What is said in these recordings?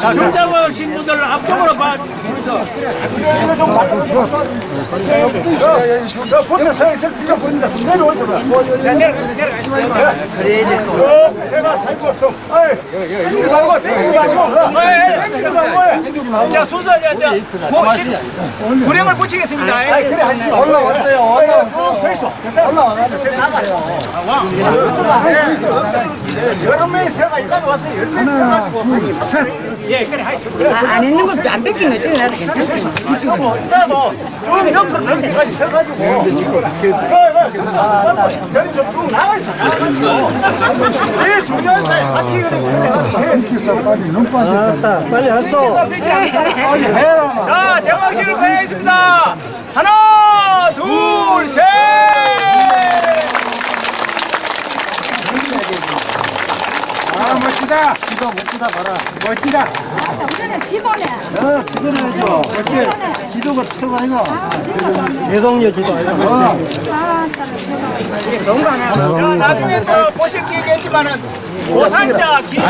네. 줄 잡으신 분들 앞쪽으로 봐. 혼자 서 있을 필요 없습니다. 좀 내려오세요. 자, 내려 내려가시죠. 내가 살고 좀. 이리 말고, 땡기지 말고. 자 순서 자, 자, 뭐, 신- 불행을 붙이겠습니다. 마. 올라왔어요. 올라왔어. 서 있어. 올라와가지고 나가요. 여러 명이 서가 이까지 왔어요. 여러 명이 서가지고. 예, 그래, 하이. 안 있는 것도 안 뺏기면 어쩌나 괜찮지. 짜도 쭉 옆으로 넓게까지 서가지고. 별이 좀쭉 나와 있어. 이 중요한 사이 같이 빨리 했어. 자, 정황식을 가야 겠습니다. 하나, 둘, 셋. 아, 멋지다. 이거 멋지다, 봐라. 멋지다. 우리는 집어내. 자, 나중에 또 보실 기회겠지만은 고산자 김,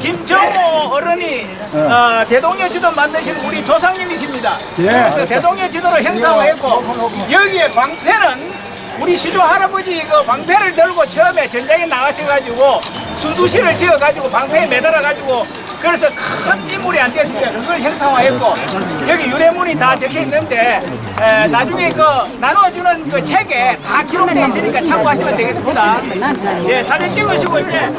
김정호 어른이 어, 대동여 지도 만드신 우리 조상님이십니다. 그래서 대동여 지도를 형상화했고 여기에 방패는 우리 시조 할아버지 그 방패를 들고 처음에 전장에 나가셔가지고 순두시를 지어가지고 방패에 매달아가지고 그래서 큰 인물이 안 됐습니다. 그걸 형상화했고 여기 유래문이 다 적혀 있는데 에, 나중에 그 나눠주는 그 책에 다 기록되어 있으니까 참고하시면 되겠습니다. 예, 사진 찍으시고 이제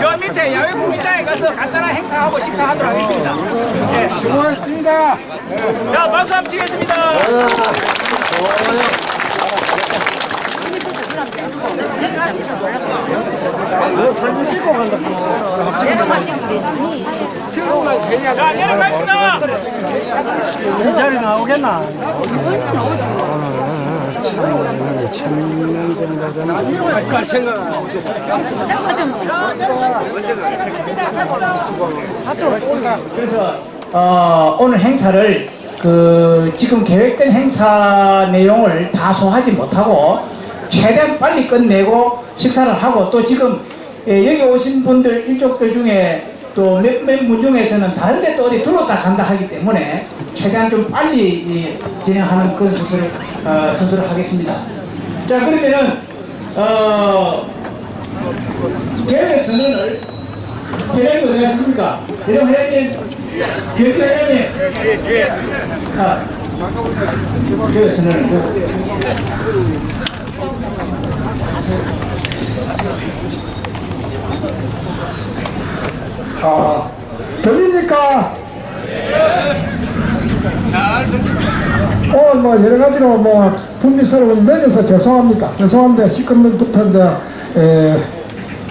저 밑에 야외 공연장에 가서 간단한 행사하고 식사하도록 하겠습니다. 예. 수고하셨습니다. 자, 박수 한번 치겠습니다. 그래서 어, 오늘 행사를 그 지금 계획된 행사 내용을 다 소화하지 못하고 최대한 빨리 끝내고 식사를 하고 또 지금 예, 여기 오신 분들 일족들 중에 또 몇몇 분 중에서는 다른 데 또 어디 들렀다 간다 하기 때문에 최대한 좀 빨리 이, 진행하는 그런 순서를 어, 순서를 하겠습니다. 자 그러면은 어, 계획의 선언을 회장님 어디 가십니까? 회장 회장님, 교육 회장님. 아, 교육 선언을. 아, 들립니까? 오늘 뭐 여러 가지로 뭐 분비스러운 늦어서 죄송합니다. 죄송한데 시끄러부터 이제 에,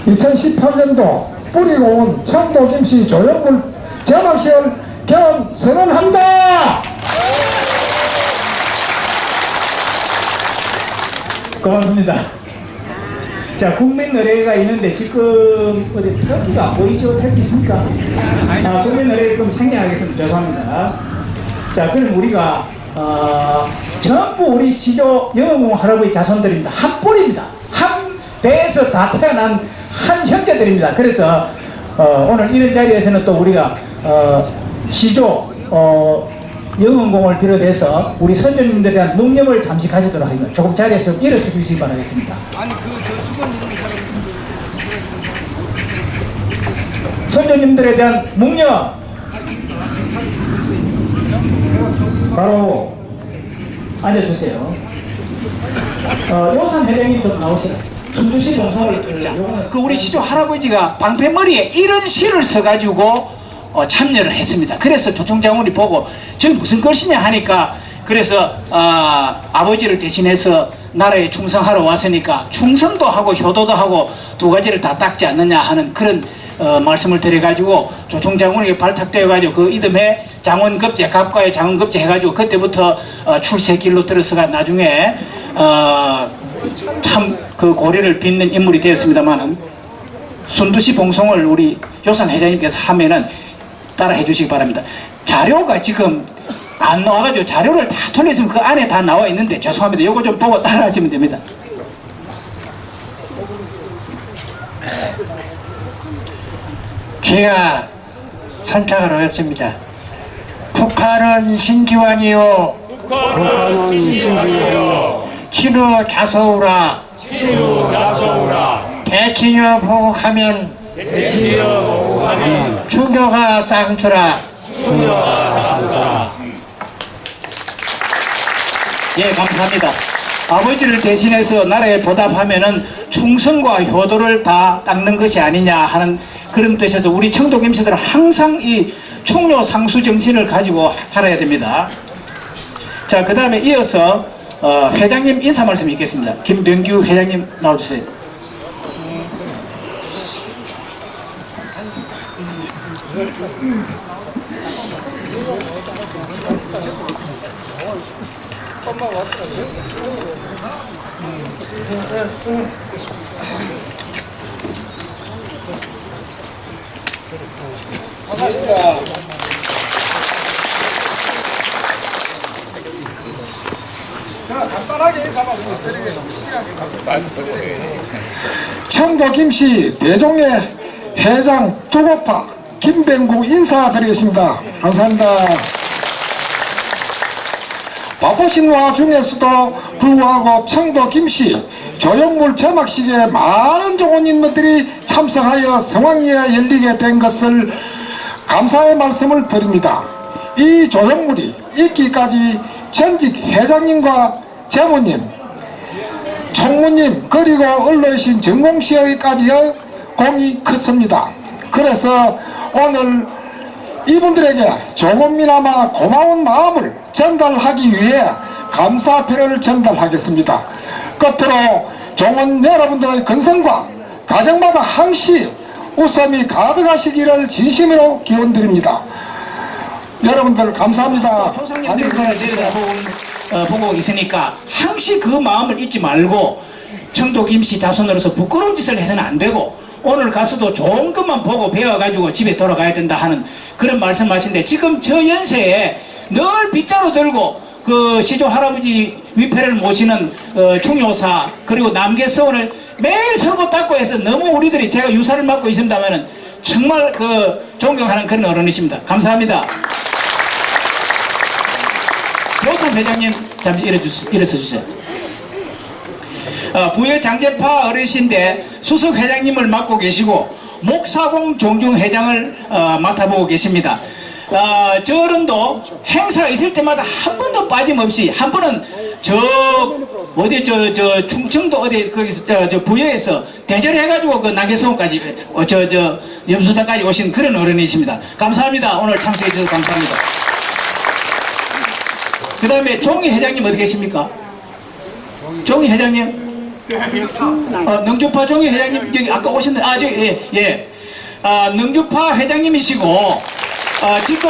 2018년도 뿌리고 온 청도 김씨 조형물 제막식을 개원 선언합니다. 고맙습니다. 자, 국민 의뢰가 있는데 지금 어디 터키가 보이죠? 터키 있습니까? 아, 국민 의뢰를 좀 생략하겠습니다. 죄송합니다. 자, 그럼 우리가 어, 전부 우리 시조 영웅 할아버지 자손들입니다. 한 뿌리입니다. 한 배에서 다 태어난 한 형제들입니다. 그래서 어, 오늘 이런 자리에서는 또 우리가 어, 시조 어, 영웅공을 비롯해서 우리 선조님들에 대한 묵념을 잠시 가지도록 하겠습니다. 조금 자리에서 일어서 주시기 바라겠습니다. 선조님들에 대한 묵념 바로 앉아주세요. 어, 요산 회장님 좀 나오시라. 순두시 동상을 그 우리 시조 할아버지가 방패머리에 이런 시를 써가지고 어, 참여를 했습니다. 그래서 조총장군이 보고 저게 무슨 글씨냐 하니까 그래서 아, 아버지를 대신해서 나라에 충성하러 왔으니까 충성도 하고 효도도 하고 두 가지를 다 닦지 않느냐 하는 그런 어, 말씀을 드려가지고 조총장군에게 발탁되어가지고 그 이듬해 장원급제 갑과의 장원급제 해가지고 그때부터 어, 출세길로 들어서가 나중에 어, 참 그 고리를 빚는 인물이 되었습니다만은 순두시 봉송을 우리 요산 회장님께서 하면은 따라해 주시기 바랍니다. 자료가 지금 안 나와가지고 자료를 다 돌렸으면 그 안에 다 나와 있는데 죄송합니다. 요거 좀 보고 따라 하시면 됩니다. 제가 선착을 하였습니다. 북한은 신기환이요. 북한은 신기환이요. 친우 자서우라. 친우 자서우라. 대친여 보국하면. 대친여 보국하면. 충효가 쌍수라. 예, 감사합니다. 아버지를 대신해서 나라에 보답하면은 충성과 효도를 다 닦는 것이 아니냐 하는 그런 뜻에서 우리 청도 김씨들은 항상 이 충효 상수 정신을 가지고 살아야 됩니다. 자, 그 다음에 이어서 어, 회장님 인사 말씀 있겠습니다. 김병규 회장님 나와주세요. 청도 김씨 대종의 회장 두고파 김병국 인사드리겠습니다. 감사합니다. 바쁘신 와중에서도 불구하고 청도 김씨 조형물 제막식에 많은 좋은 인물들이 참석하여 성황리에 열리게 된 것을 감사의 말씀을 드립니다. 이 조형물이 있기까지 전직 회장님과 재무님 총무님 그리고 언론신 전공시에까지의 공이 컸습니다. 그래서 오늘 이분들에게 조금이나마 고마운 마음을 전달하기 위해 감사표를 전달하겠습니다. 끝으로 종원 여러분들의 건성과 가정마다 항시 웃음이 가득하시기를 진심으로 기원드립니다. 여러분들 감사합니다. 조상님들 그걸 내려다보고 어, 보고 있으니까 항시 그 마음을 잊지 말고 청도 김씨 자손으로서 부끄러운 짓을 해서는 안 되고 오늘 가서도 좋은 것만 보고 배워가지고 집에 돌아가야 된다 하는 그런 말씀하신데 지금 저 연세에 늘 빗자루 들고 그 시조 할아버지 위패를 모시는 어, 충효사 그리고 남계서원을 매일 서고 닦고 해서 너무 우리들이 제가 유사를 맡고 있습니다만은 정말 그 존경하는 그런 어른이십니다. 감사합니다. 노선 회장님 잠시 일어서 주세요. 어, 부여 장제파 어르신데 수석 회장님을 맡고 계시고 목사공 종중 회장을 어, 맡아보고 계십니다. 어, 저 어른도 행사 있을 때마다 한 번도 빠짐없이 한 번은 저 어디 저 저 충청도 어디 거기서 저, 저 부여에서 대절 해가지고 그 나계성까지 어, 저저 염수사까지 오신 그런 어른이십니다. 감사합니다. 오늘 참석해 주셔서 감사합니다. 그 다음에 종희 회장님 어디 계십니까? 종희 회장님? 어, 능주파 종희 회장님 여기 아까 오셨는데 아 저기 예 예. 아 능주파 회장님이시고 어, 지금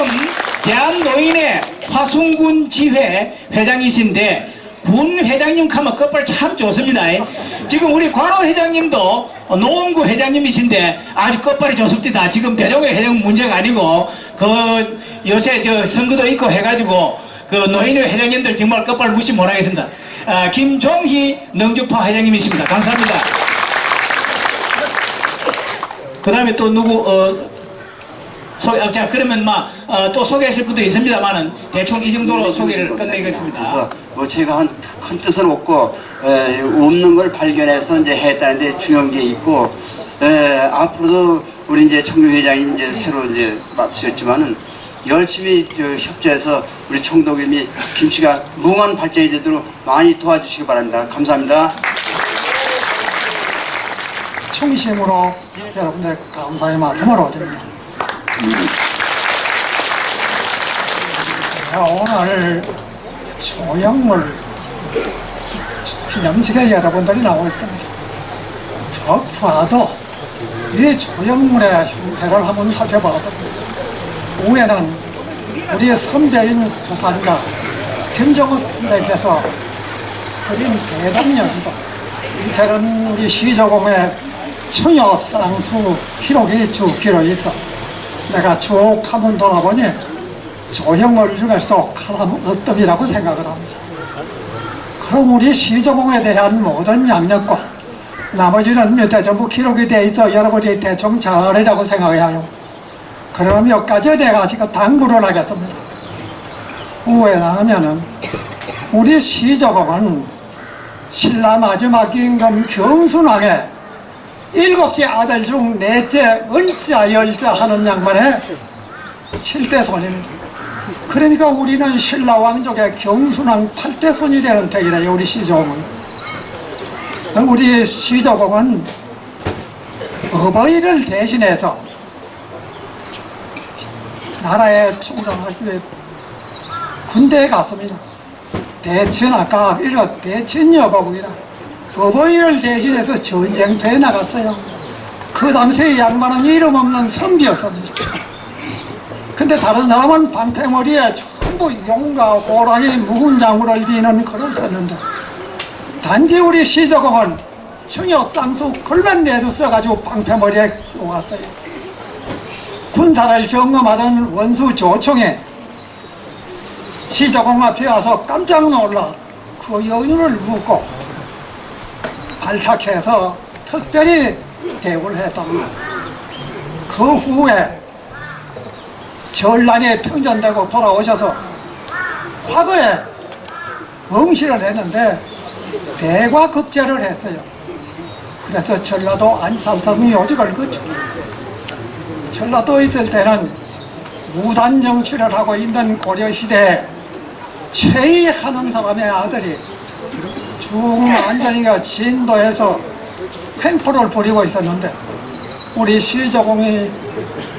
대한노인의 화순군 지회 회장이신데 군 회장님 가면 끝발 참 좋습니다. 예. 지금 우리 관호 회장님도 어, 노원구 회장님이신데 아주 끝발이 좋습니다. 지금 대종의 회장 문제가 아니고 그 요새 저 선거도 있고 해가지고 그 노인회 회장님들 정말 끝발 무시 못하겠습니다. 아, 김종희 능주파 회장님이십니다. 감사합니다. 그 다음에 또 누구 어, 소개, 아, 자 그러면 막또 어, 소개하실 분도 있습니다만은 대충 이 정도로 소개를 끝내겠습니다. 뭐 제가 한, 큰 뜻은 없고 에, 없는 걸 발견해서 이제 했다는데 중요한 게 있고 에, 앞으로도 우리 이제 청주 회장이 이제 새로 이제 맡으셨지만은 열심히 저 협조해서 우리 청도김이 김씨가 무한 발전이 되도록 많이 도와주시기 바랍니다. 감사합니다. 충심으로 여러분들 감사의 말씀으로 드립니다. 자, 오늘 조형물 기념식에 여러분들이 나오고 있습니다. 저 봐도 이 조형물의 형태를 한번 살펴봐 서 위에는 우리 선배인 후산자 김정우 선배께서 그린 대담령도 밑에는 우리 시조공의 청여 쌍수 기록이 쭉 길어 있어 내가 쭉 한번 돌아보니 조형물 중에서 가장 으뜸이라고 생각을 합니다. 그럼 우리 시조공에 대한 모든 양력과 나머지는 밑에 전부 기록이 돼 있어 여러분이 대충 잘 알으라고 생각해요. 그럼 몇 가지 내가 지금 당부를 하겠습니다. 왜 나가면은 우리 시조공은 신라 마지막 임금 경순왕의 일곱째 아들 중 넷째 은자 열자 하는 양반의 칠대 손입니다. 그러니까 우리는 신라 왕족의 경순왕 팔대 손이 되는 댁이래요 우리 시조공은. 우리 시조공은 어버이를 대신해서 나라에 충성하기 위해 군대에 갔습니다. 대천 아까 이거 대천 여보국이라 어버이를 대신해서 전쟁터에 나갔어요. 그 당시에 이 양반은 이름 없는 선비였습니다. 근데 다른 사람은 방패머리에 전부 용과 호랑이 묵은 장구를 비는 글을 썼는데 단지 우리 시조공은 청여 쌍수 글만 내서 써가지고 방패머리에 쏘았어요. 군사를 점검하던 원수 조총에 시조공 앞에 와서 깜짝 놀라 그 여인을 묻고 발탁해서 특별히 대우를 했답니다. 그 후에 전란이 평전되고 돌아오셔서 과거에 응시를 했는데 대과급제를 했어요. 그래서 전라도 안산성 요직을 그죠. 전라도에 있을 때는 무단 정치를 하고 있는 고려 시대에 최이하는 사람의 아들이 중안전이가 진도에서 횡포를 부리고 있었는데 우리 시조공이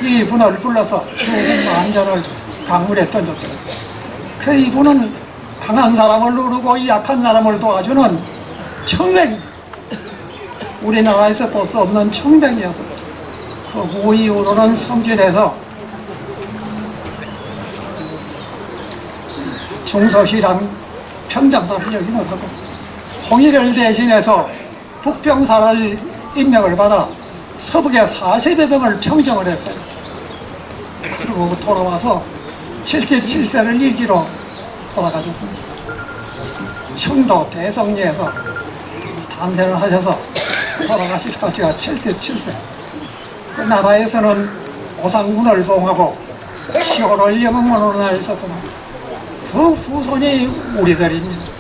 이분을 불러서 중안전을 강물에 던졌대요. 그 이분은 강한 사람을 누르고 약한 사람을 도와주는 청백 우리나라에서 볼 수 없는 청백이었어요. 그 이후로는 성진에서 중서시랑 평장사를 여기 못하고 홍일을 대신해서 북병사를 임명을 받아 서북에 40여 명을 평정을 했어요. 그리고 돌아와서 77세를 일기로 돌아가셨습니다. 청도 대성리에서 탄생을 하셔서 돌아가실 때가 77세. 그 나라에서는 오상군을 봉하고 시골을 영웅으로 나 있었으나 그 후손이 우리들입니다.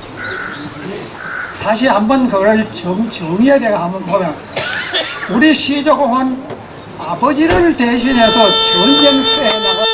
다시 한번 그걸 정, 정의에 대해 한번 보면 우리 시조공은 아버지를 대신해서 전쟁터에 나가